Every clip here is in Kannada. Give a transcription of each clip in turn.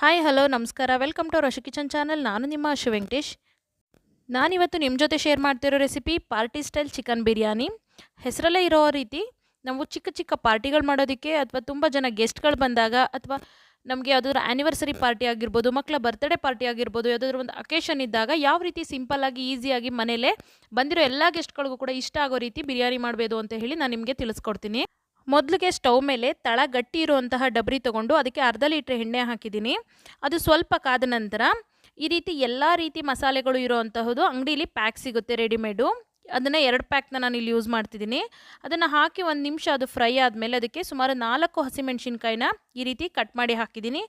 ಹಾಯ್ ಹಲೋ ನಮಸ್ಕಾರ. Welcome to Rashi kitchen channel ನಾನು ನಿಮ್ಮ ಅಶು ವೆಂಕಟೇಶ್. ನಾನಿವತ್ತು ನಿಮ್ಮ ಜೊತೆ ಶೇರ್ ಮಾಡ್ತಿರೋ recipe party style chicken biryani. ಹೆಸರಲ್ಲೇ ಇರೋ ರೀತಿ ನಾವು ಚಿಕ್ಕ ಚಿಕ್ಕ ಪಾರ್ಟಿಗಳು ಮಾಡೋದಕ್ಕೆ ಅಥವಾ ತುಂಬ ಜನ ಗೆಸ್ಟ್ಗಳು ಬಂದಾಗ ಅಥವಾ ನಮಗೆ ಯಾವುದಾದ್ರೂ ಆ್ಯನಿವರ್ಸರಿ ಪಾರ್ಟಿ ಆಗಿರ್ಬೋದು ಮಕ್ಕಳ ಬರ್ತ್ಡೇ ಪಾರ್ಟಿ ಆಗಿರ್ಬೋದು, ಯಾವುದಾದ್ರೂ ಒಂದು ಅಕೇಶನ್ ಇದ್ದಾಗ ಯಾವ ರೀತಿ ಸಿಂಪಲ್ಲಾಗಿ ಈಸಿಯಾಗಿ ಮನೇಲೇ ಬಂದಿರೋ ಎಲ್ಲ ಗೆಸ್ಟ್ಗಳಿಗೂ ಕೂಡ ಇಷ್ಟ ಆಗೋ ರೀತಿ ಬಿರಿಯಾನಿ ಮಾಡಬೇಕು ಅಂತ ಹೇಳಿ ನಾನು ನಿಮಗೆ ತಿಳಿಸ್ಕೊಡ್ತೀನಿ. ಮೊದಲಿಗೆ ಸ್ಟವ್ ಮೇಲೆ ತಳ ಗಟ್ಟಿ ಇರುವಂತಹ ಡಬರಿ ತಗೊಂಡು ಅದಕ್ಕೆ ಅರ್ಧ ಲೀಟ್ರ್ ಎಣ್ಣೆ ಹಾಕಿದ್ದೀನಿ. ಅದು ಸ್ವಲ್ಪ ಕಾದ ನಂತರ ಈ ರೀತಿ ಎಲ್ಲ ರೀತಿ ಮಸಾಲೆಗಳು ಇರೋವಂತಹದ್ದು ಅಂಗಡಿಯಲ್ಲಿ ಪ್ಯಾಕ್ ಸಿಗುತ್ತೆ ರೆಡಿಮೇಡು ಅದನ್ನು ಎರಡು ಪ್ಯಾಕ್ನ ನಾನು ಇಲ್ಲಿ ಯೂಸ್ ಮಾಡ್ತಿದ್ದೀನಿ. ಅದನ್ನು ಹಾಕಿ ಒಂದು ನಿಮಿಷ ಅದು ಫ್ರೈ ಆದಮೇಲೆ ಅದಕ್ಕೆ ಸುಮಾರು ನಾಲ್ಕು ಹಸಿಮೆಣ್ಸಿನ್ಕಾಯಿನ ಈ ರೀತಿ ಕಟ್ ಮಾಡಿ ಹಾಕಿದ್ದೀನಿ.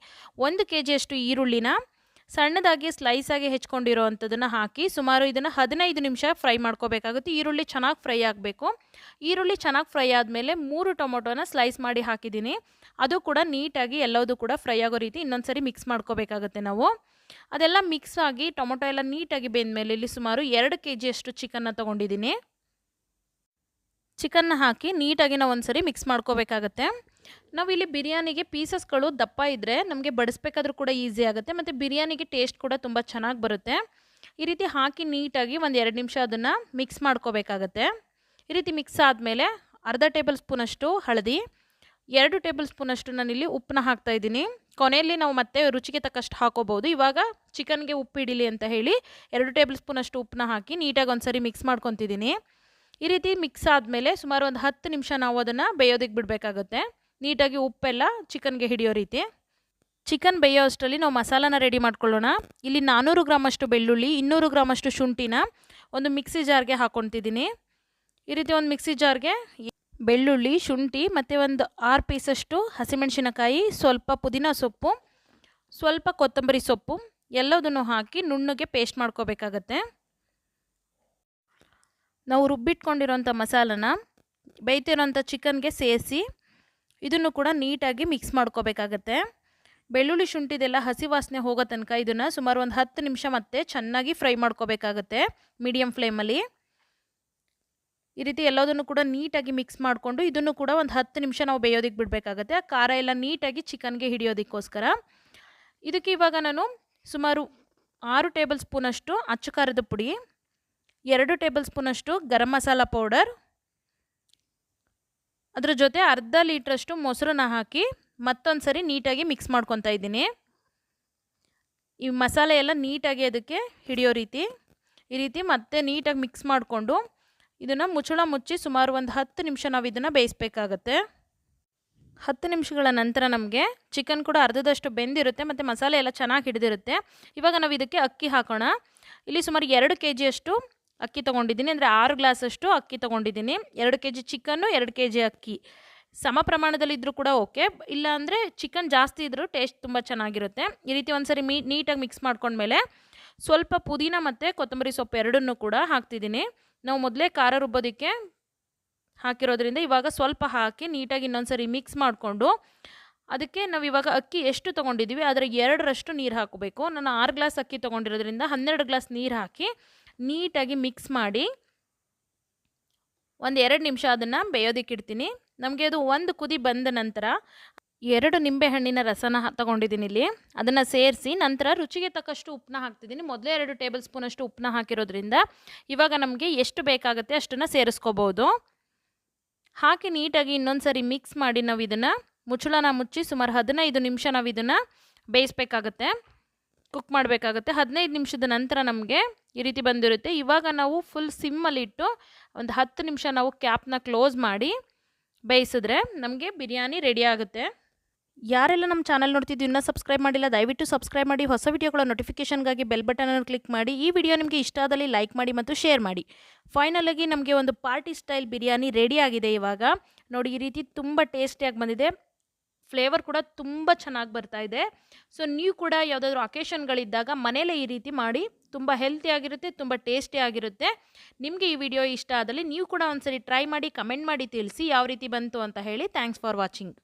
ಒಂದು ಕೆ ಜಿಯಷ್ಟು ಈರುಳ್ಳಿನ ಸಣ್ಣದಾಗಿ ಸ್ಲೈಸಾಗಿ ಹೆಚ್ಕೊಂಡಿರೋ ಅಂಥದ್ದನ್ನು ಹಾಕಿ ಸುಮಾರು ಇದನ್ನು ಹದಿನೈದು ನಿಮಿಷ ಫ್ರೈ ಮಾಡ್ಕೋಬೇಕಾಗುತ್ತೆ. ಈರುಳ್ಳಿ ಚೆನ್ನಾಗಿ ಫ್ರೈ ಆಗಬೇಕು. ಈರುಳ್ಳಿ ಚೆನ್ನಾಗಿ ಫ್ರೈ ಆದಮೇಲೆ ಮೂರು ಟೊಮೊಟೊನ ಸ್ಲೈಸ್ ಮಾಡಿ ಹಾಕಿದ್ದೀನಿ. ಅದು ಕೂಡ ನೀಟಾಗಿ ಎಲ್ಲದೂ ಕೂಡ ಫ್ರೈ ಆಗೋ ರೀತಿ ಇನ್ನೊಂದ್ಸರಿ ಮಿಕ್ಸ್ ಮಾಡ್ಕೋಬೇಕಾಗುತ್ತೆ ನಾವು. ಅದೆಲ್ಲ ಮಿಕ್ಸ್ ಆಗಿ ಟೊಮೊಟೊ ಎಲ್ಲ ನೀಟಾಗಿ ಬೆಂದಮೇಲೆ ಇಲ್ಲಿ ಸುಮಾರು ಎರಡು ಕೆ ಜಿಯಷ್ಟು ಚಿಕನ್ನ ತೊಗೊಂಡಿದ್ದೀನಿ. ಚಿಕನ್ನ ಹಾಕಿ ನೀಟಾಗಿ ನಾವು ಒಂದ್ಸರಿ ಮಿಕ್ಸ್ ಮಾಡ್ಕೋಬೇಕಾಗತ್ತೆ. ನಾವು ಇಲ್ಲಿ ಬಿರಿಯಾನಿಗೆ ಪೀಸಸ್ಗಳು ದಪ್ಪ ಇದ್ದರೆ ನಮಗೆ ಬಡಿಸ್ಬೇಕಾದ್ರೂ ಕೂಡ ಈಸಿ ಆಗುತ್ತೆ, ಮತ್ತು ಬಿರಿಯಾನಿಗೆ ಟೇಸ್ಟ್ ಕೂಡ ತುಂಬ ಚೆನ್ನಾಗಿ ಬರುತ್ತೆ. ಈ ರೀತಿ ಹಾಕಿ ನೀಟಾಗಿ ಒಂದು ಎರಡು ನಿಮಿಷ ಅದನ್ನು ಮಿಕ್ಸ್ ಮಾಡ್ಕೋಬೇಕಾಗತ್ತೆ. ಈ ರೀತಿ ಮಿಕ್ಸ್ ಆದಮೇಲೆ ಅರ್ಧ ಟೇಬಲ್ ಸ್ಪೂನಷ್ಟು ಹಳದಿ, ಎರಡು ಟೇಬಲ್ ಸ್ಪೂನಷ್ಟು ನಾನಿಲ್ಲಿ ಉಪ್ಪನ್ನ ಹಾಕ್ತಾ ಇದ್ದೀನಿ. ಕೊನೆಯಲ್ಲಿ ನಾವು ಮತ್ತೆ ರುಚಿಗೆ ತಕ್ಕಷ್ಟು ಹಾಕೋಬೋದು ಇವಾಗ ಚಿಕನ್ಗೆ ಉಪ್ಪು ಹಿಡಿಲಿ ಅಂತ ಹೇಳಿ ಎರಡು ಟೇಬಲ್ ಸ್ಪೂನಷ್ಟು ಉಪ್ಪನ್ನ ಹಾಕಿ ನೀಟಾಗಿ ಒಂದ್ಸರಿ ಮಿಕ್ಸ್ ಮಾಡ್ಕೊತಿದ್ದೀನಿ. ಈ ರೀತಿ ಮಿಕ್ಸ್ ಆದಮೇಲೆ ಸುಮಾರು ಒಂದು ಹತ್ತು ನಿಮಿಷ ನಾವು ಅದನ್ನು ಬೇಯೋದಕ್ಕೆ ಬಿಡಬೇಕಾಗುತ್ತೆ. ನೀಟಾಗಿ ಉಪ್ಪೆಲ್ಲ ಚಿಕನ್ಗೆ ಹಿಡಿಯೋ ರೀತಿ. ಚಿಕನ್ ಬೇಯೋ ಅಷ್ಟರಲ್ಲಿ ನಾವು ಮಸಾಲಾನ ರೆಡಿ ಮಾಡ್ಕೊಳ್ಳೋಣ. ಇಲ್ಲಿ ನಾನ್ನೂರು ಗ್ರಾಮಷ್ಟು ಬೆಳ್ಳುಳ್ಳಿ, ಇನ್ನೂರು ಗ್ರಾಮಷ್ಟು ಶುಂಠಿನ ಒಂದು ಮಿಕ್ಸಿ ಜಾರ್ಗೆ ಹಾಕ್ಕೊತಿದ್ದೀನಿ ಈ ರೀತಿ ಒಂದು ಮಿಕ್ಸಿ ಜಾರ್ಗೆ ಬೆಳ್ಳುಳ್ಳಿ, ಶುಂಠಿ ಮತ್ತು ಒಂದು ಆರು ಪೀಸಷ್ಟು ಹಸಿಮೆಣಸಿನಕಾಯಿ, ಸ್ವಲ್ಪ ಪುದೀನ ಸೊಪ್ಪು, ಸ್ವಲ್ಪ ಕೊತ್ತಂಬರಿ ಸೊಪ್ಪು ಎಲ್ಲದನ್ನು ಹಾಕಿ ನುಣ್ಣಗೆ ಪೇಸ್ಟ್ ಮಾಡ್ಕೋಬೇಕಾಗತ್ತೆ. ನಾವು ರುಬ್ಬಿಟ್ಕೊಂಡಿರೋಂಥ ಮಸಾಲನ ಬೇಯ್ತಿರೋಂಥ ಚಿಕನ್ಗೆ ಸೇರಿಸಿ ಇದನ್ನು ಕೂಡ ನೀಟಾಗಿ ಮಿಕ್ಸ್ ಮಾಡ್ಕೋಬೇಕಾಗತ್ತೆ. ಬೆಳ್ಳುಳ್ಳಿ ಶುಂಠಿದೆಲ್ಲ ಹಸಿ ವಾಸನೆ ಹೋಗೋ ತನಕ ಇದನ್ನು ಸುಮಾರು ಒಂದು ಹತ್ತು ನಿಮಿಷ ಮತ್ತೆ ಚೆನ್ನಾಗಿ ಫ್ರೈ ಮಾಡ್ಕೋಬೇಕಾಗತ್ತೆ ಮೀಡಿಯಮ್ ಫ್ಲೇಮಲ್ಲಿ. ಈ ರೀತಿ ಎಲ್ಲದನ್ನು ಕೂಡ ನೀಟಾಗಿ ಮಿಕ್ಸ್ ಮಾಡಿಕೊಂಡು ಇದನ್ನು ಕೂಡ ಒಂದು ಹತ್ತು ನಿಮಿಷ ನಾವು ಬೇಯೋದಕ್ಕೆ ಬಿಡಬೇಕಾಗತ್ತೆ. ಆ ಖಾರ ಎಲ್ಲ ನೀಟಾಗಿ ಚಿಕನ್ಗೆ ಹಿಡಿಯೋದಕ್ಕೋಸ್ಕರ. ಇದಕ್ಕೆ ಇವಾಗ ನಾನು ಸುಮಾರು ಆರು ಟೇಬಲ್ ಸ್ಪೂನಷ್ಟು ಅಚ್ಚು ಖಾರದ ಪುಡಿ, ಎರಡು ಟೇಬಲ್ ಸ್ಪೂನಷ್ಟು ಗರಂ ಮಸಾಲ ಪೌಡರ್ ಅದರ ಜೊತೆ ಅರ್ಧ ಲೀಟ್ರಷ್ಟು ಮೊಸರನ್ನ ಹಾಕಿ ಮತ್ತೊಂದು ಸರಿ ನೀಟಾಗಿ ಮಿಕ್ಸ್ ಮಾಡ್ಕೊತಾ ಇದ್ದೀನಿ. ಈ ಮಸಾಲೆ ಎಲ್ಲ ನೀಟಾಗಿ ಅದಕ್ಕೆ ಹಿಡಿಯೋ ರೀತಿ. ಈ ರೀತಿ ಮತ್ತೆ ನೀಟಾಗಿ ಮಿಕ್ಸ್ ಮಾಡಿಕೊಂಡು ಇದನ್ನು ಮುಚ್ಚಳ ಮುಚ್ಚಿ ಸುಮಾರು ಒಂದು ಹತ್ತು ನಿಮಿಷ ನಾವು ಇದನ್ನು ಬೇಯಿಸ್ಬೇಕಾಗತ್ತೆ. ಹತ್ತು ನಿಮಿಷಗಳ ನಂತರ ನಮಗೆ ಚಿಕನ್ ಕೂಡ ಅರ್ಧದಷ್ಟು ಬೆಂದಿರುತ್ತೆ ಮತ್ತು ಮಸಾಲೆ ಎಲ್ಲ ಚೆನ್ನಾಗಿ ಹಿಡಿದಿರುತ್ತೆ. ಇವಾಗ ನಾವು ಇದಕ್ಕೆ ಅಕ್ಕಿ ಹಾಕೋಣ. ಇಲ್ಲಿ ಸುಮಾರು ಎರಡು ಕೆ ಜಿಯಷ್ಟು ಅಕ್ಕಿ ತೊಗೊಂಡಿದ್ದೀನಿ, ಅಂದರೆ ಆರು ಗ್ಲಾಸಷ್ಟು ಅಕ್ಕಿ ತೊಗೊಂಡಿದ್ದೀನಿ. ಎರಡು ಕೆ ಜಿ ಚಿಕನ್ನು, ಎರಡು ಕೆ ಜಿ ಅಕ್ಕಿ. ಸಮ ಪ್ರಮಾಣದಲ್ಲಿದ್ದರೂ ಕೂಡ ಓಕೆ. ಇಲ್ಲ ಅಂದರೆ ಚಿಕನ್ ಜಾಸ್ತಿ ಇದ್ದರೂ ಟೇಸ್ಟ್ ತುಂಬ ಚೆನ್ನಾಗಿರುತ್ತೆ. ಈ ರೀತಿ ಒಂದ್ಸರಿ ಮೀ, ನೀಟಾಗಿ ಮಿಕ್ಸ್ ಮಾಡ್ಕೊಂಡ್ಮೇಲೆ ಸ್ವಲ್ಪ ಪುದೀನ ಮತ್ತು ಕೊತ್ತಂಬರಿ ಸೊಪ್ಪು ಎರಡನ್ನೂ ಕೂಡ ಹಾಕ್ತಿದ್ದೀನಿ. ನಾವು ಮೊದಲೇ ಖಾರ ರುಬ್ಬೋದಕ್ಕೆ ಹಾಕಿರೋದ್ರಿಂದ ಇವಾಗ ಸ್ವಲ್ಪ ಹಾಕಿ ನೀಟಾಗಿ ಇನ್ನೊಂದ್ಸರಿ ಮಿಕ್ಸ್ ಮಾಡಿಕೊಂಡು ಅದಕ್ಕೆ ನಾವು ಇವಾಗ ಅಕ್ಕಿ ಎಷ್ಟು ತೊಗೊಂಡಿದ್ದೀವಿ ಅದರ ಎರಡರಷ್ಟು ನೀರು ಹಾಕಬೇಕು. ನಾನು ಆರು ಗ್ಲಾಸ್ ಅಕ್ಕಿ ತೊಗೊಂಡಿರೋದ್ರಿಂದ ಹನ್ನೆರಡು ಗ್ಲಾಸ್ ನೀರು ಹಾಕಿ ನೀಟಾಗಿ ಮಿಕ್ಸ್ ಮಾಡಿ ಒಂದು ಎರಡು ನಿಮಿಷ ಅದನ್ನು ಬೇಯೋದಿಕ್ಕೆ ಇಡ್ತೀನಿ. ನಮಗೆ ಅದು ಒಂದು ಕುದಿ ಬಂದ ನಂತರ ಎರಡು ನಿಂಬೆಹಣ್ಣಿನ ರಸನ ತಗೊಂಡಿದ್ದೀನಿ ಇಲ್ಲಿ. ಅದನ್ನು ಸೇರಿಸಿ ನಂತರ ರುಚಿಗೆ ತಕ್ಕಷ್ಟು ಉಪ್ಪನ್ನ ಹಾಕ್ತಿದ್ದೀನಿ. ಮೊದಲೇ ಎರಡು ಟೇಬಲ್ ಸ್ಪೂನಷ್ಟು ಉಪ್ಪನ್ನ ಹಾಕಿರೋದ್ರಿಂದ ಇವಾಗ ನಮಗೆ ಎಷ್ಟು ಬೇಕಾಗುತ್ತೆ ಅಷ್ಟನ್ನು ಸೇರಿಸ್ಕೋಬೋದು. ಹಾಕಿ ನೀಟಾಗಿ ಇನ್ನೊಂದು ಸರಿ ಮಿಕ್ಸ್ ಮಾಡಿ ನಾವು ಇದನ್ನು ಮುಚ್ಚಳನ ಮುಚ್ಚಿ ಸುಮಾರು ಹದಿನೈದು ನಿಮಿಷ ನಾವು ಇದನ್ನು ಬೇಯಿಸ್ಬೇಕಾಗತ್ತೆ. ಕುಕ್ ಮಾಡಬೇಕಾಗುತ್ತೆ. ಹದಿನೈದು ನಿಮಿಷದ ನಂತರ ನಮಗೆ ಈ ರೀತಿ ಬಂದಿರುತ್ತೆ. ಇವಾಗ ನಾವು ಫುಲ್ ಸಿಮ್ಮಲ್ಲಿಟ್ಟು ಒಂದು ಹತ್ತು ನಿಮಿಷ ನಾವು ಕ್ಯಾಪ್ನ ಕ್ಲೋಸ್ ಮಾಡಿ ಬೇಯಿಸಿದ್ರೆ ನಮಗೆ ಬಿರಿಯಾನಿ ರೆಡಿ ಆಗುತ್ತೆ. ಯಾರೆಲ್ಲ ನಮ್ಮ ಚಾನಲ್ ನೋಡ್ತಿದ್ದು ಇನ್ನೂ ಸಬ್ಸ್ಕ್ರೈಬ್ ಮಾಡಿಲ್ಲ, ದಯವಿಟ್ಟು ಸಬ್ಸ್ಕ್ರೈಬ್ ಮಾಡಿ. ಹೊಸ ವಿಡಿಯೋಗಳ ನೋಟಿಫಿಕೇಷನ್ಗಾಗಿ ಬೆಲ್ ಬಟನನ್ನು ಕ್ಲಿಕ್ ಮಾಡಿ. ಈ ವಿಡಿಯೋ ನಿಮಗೆ ಇಷ್ಟ ಆದಲ್ಲಿ ಲೈಕ್ ಮಾಡಿ ಮತ್ತು ಶೇರ್ ಮಾಡಿ. ಫೈನಲಾಗಿ ನಮಗೆ ಒಂದು ಪಾರ್ಟಿ ಸ್ಟೈಲ್ ಬಿರಿಯಾನಿ ರೆಡಿ ಆಗಿದೆ ಇವಾಗ. ನೋಡಿ, ಈ ರೀತಿ ತುಂಬ ಟೇಸ್ಟಿಯಾಗಿ ಬಂದಿದೆ. ಫ್ಲೇವರ್ ಕೂಡ ತುಂಬ ಚೆನ್ನಾಗಿ ಬರ್ತಾ ಇದೆ. ಸೊ, ನೀವು ಕೂಡ ಯಾವುದಾದ್ರೂ ಅಕೇಶನ್ಗಳಿದ್ದಾಗ ಮನೇಲೇ ಈ ರೀತಿ ಮಾಡಿ, ತುಂಬ ಹೆಲ್ತಿಯಾಗಿರುತ್ತೆ ತುಂಬ ಟೇಸ್ಟಿ ಆಗಿರುತ್ತೆ. ನಿಮಗೆ ಈ ವಿಡಿಯೋ ಇಷ್ಟ ಆದಲ್ಲಿ ನೀವು ಕೂಡ ಒಂದ್ಸರಿ ಟ್ರೈ ಮಾಡಿ ಕಮೆಂಟ್ ಮಾಡಿ ತಿಳಿಸಿ ಯಾವ ರೀತಿ ಬಂತು ಅಂತ ಹೇಳಿ. Thanks for watching